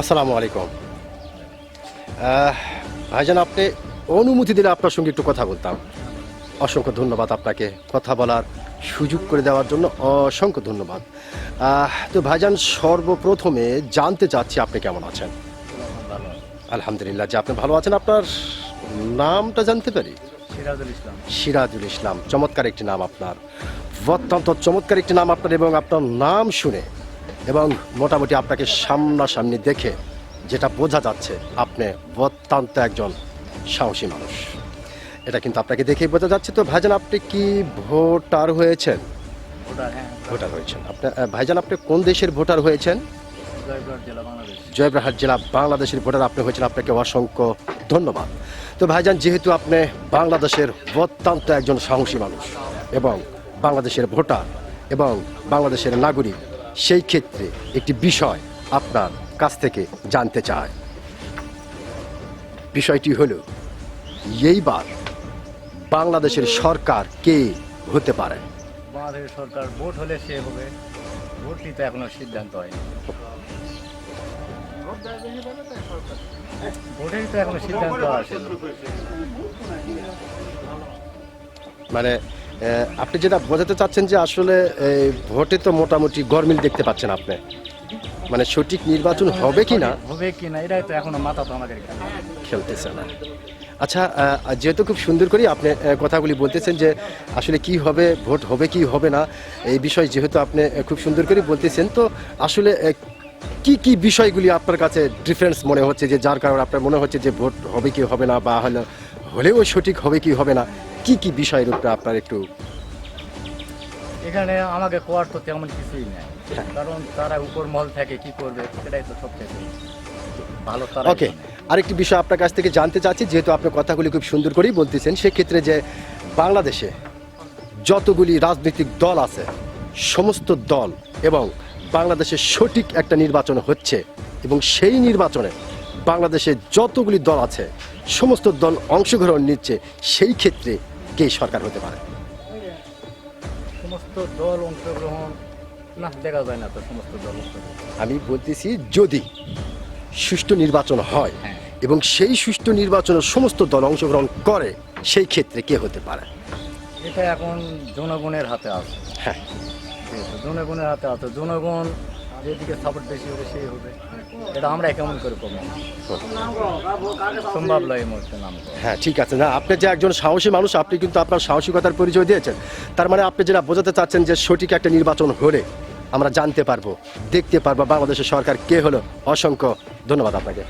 আসসালামু আলাইকুম। ভাইজান আপনি অনুমতি দিলে আপনার সঙ্গে একটু কথা বলতাম। অসংখ্য ধন্যবাদ আপনাকে কথা বলার সুযোগ করে দেওয়ার জন্য। অসংখ্য ধন্যবাদ। তো ভাইজান সর্বপ্রথমে জানতে চাচ্ছি আপনি কেমন আছেন? আলহামদুলিল্লাহ যে আপনি ভালো আছেন। আপনার নামটা জানতে পারি? সিরাজুল ইসলাম। সিরাজুল ইসলাম চমৎকার একটি নাম আপনার। অত্যন্ত চমৎকার একটি নাম আপনার এবং আপনার নাম শুনে এবং মোটামুটি আপনাকে সামনাসামনি দেখে যেটা বোঝা যাচ্ছে আপনি অত্যন্ত একজন সাহসী মানুষ। এটা কিন্তু আপনাকে দেখেই বোঝা যাচ্ছে। তো ভাইজান আপনি কি ভোটার হয়েছেন? ভোটার হ্যাঁ হয়েছেন। আপনি ভাইজান আপনি কোন দেশের ভোটার হয়েছেন? জয়প্রহাট জেলা বাংলাদেশের ভোটার আপনি হয়েছেন। আপনাকে অসংখ্য ধন্যবাদ। তো ভাইজান যেহেতু আপনি বাংলাদেশের অত্যন্ত একজন সাহসী মানুষ এবং বাংলাদেশের ভোটার এবং বাংলাদেশের নাগরিক সেই ক্ষেত্রে একটি বিষয় আপনার কাছ থেকে জানতে চায় বিষয়টি হলো এইবার বাংলাদেশের সরকার কে হতে পারে? বাংলাদেশ সরকার ভোট হলে সে হবে। ভোট নিতে এখনও সিদ্ধান্ত হয়নি। ভোটেরই তো এখনও সিদ্ধান্ত আসেনি। মানে আপনি যেটা বোঝাতে চাচ্ছেন যে আসলে এই ভোটে তো মোটামুটি গরমিল দেখতে পাচ্ছেন আপনি। মানে সঠিক নির্বাচন হবে কি না হবে কি না এটাই তো এখনও মাথা তো আমাদের খেলতেছে না। আচ্ছা যেহেতু খুব সুন্দর করে আপনি কথাগুলি বলতেছেন যে আসলে কি হবে ভোট হবে কি হবে না এই বিষয় যেহেতু আপনি খুব সুন্দর করে বলতেছেন তো আসলে কি কি বিষয়গুলি আপনার কাছে ডিফারেন্স মনে হচ্ছে যে যার কারণে আপনার মনে হচ্ছে যে ভোট হবে কি হবে না বা হলে হলেও সঠিক হবে কি হবে না কি কি বিষয়ের উপরে আপনার একটু এখানে আমাকে কোয়ার তো তেমন কিছুই নেই। হ্যাঁ। কারণ তারা উপর মহল থেকে কি করবে সেটাই তো সবচেয়ে ভালো তারা ওকে আরেকটি বিষয় আপনার কাছ থেকে জানতে চাচ্ছি যেহেতু আপনি কথাগুলি খুব সুন্দর করেই বলতেছেন সেক্ষেত্রে যে বাংলাদেশে যতগুলি রাজনৈতিক দল আছে সমস্ত দল এবং বাংলাদেশে সঠিক একটা নির্বাচন হচ্ছে এবং সেই নির্বাচনে বাংলাদেশে যতগুলি দল আছে সমস্ত দল অংশগ্রহণ নিচ্ছে সেই ক্ষেত্রে কে সরকার হতে পারে? সমস্ত দল অংশগ্রহণ না দেখা যায় না তো সমস্ত দল আমি বলতেছি যদি সুষ্ঠু নির্বাচন হয় হ্যাঁ। এবং সেই সুষ্ঠু নির্বাচনে সমস্ত দল অংশগ্রহণ করে সেই ক্ষেত্রে কে হতে পারে? এটা এখন জনগণের হাতে আছে। হ্যাঁ। জনগণের হাতে আছে। জনগণ যেদিকে সাপোর্ট বেশি হবে, সেই হবে। এটা আমরা কেমন করে করব। সম্ভব নয় এই মুহূর্তে নাম হ্যাঁ ঠিক আছে। না, আপনি যে একজন সাহসী মানুষ, আপনি কিন্তু আপনার সাহসিকতার পরিচয় দিয়েছেন। তার মানে আপনি যেটা বোঝাতে চাচ্ছেন যে সঠিক একটা নির্বাচন হলে আমরা জানতে পারব, দেখতে পারব বাংলাদেশের সরকার কে হলো। অসংখ্য ধন্যবাদ আপনাকে।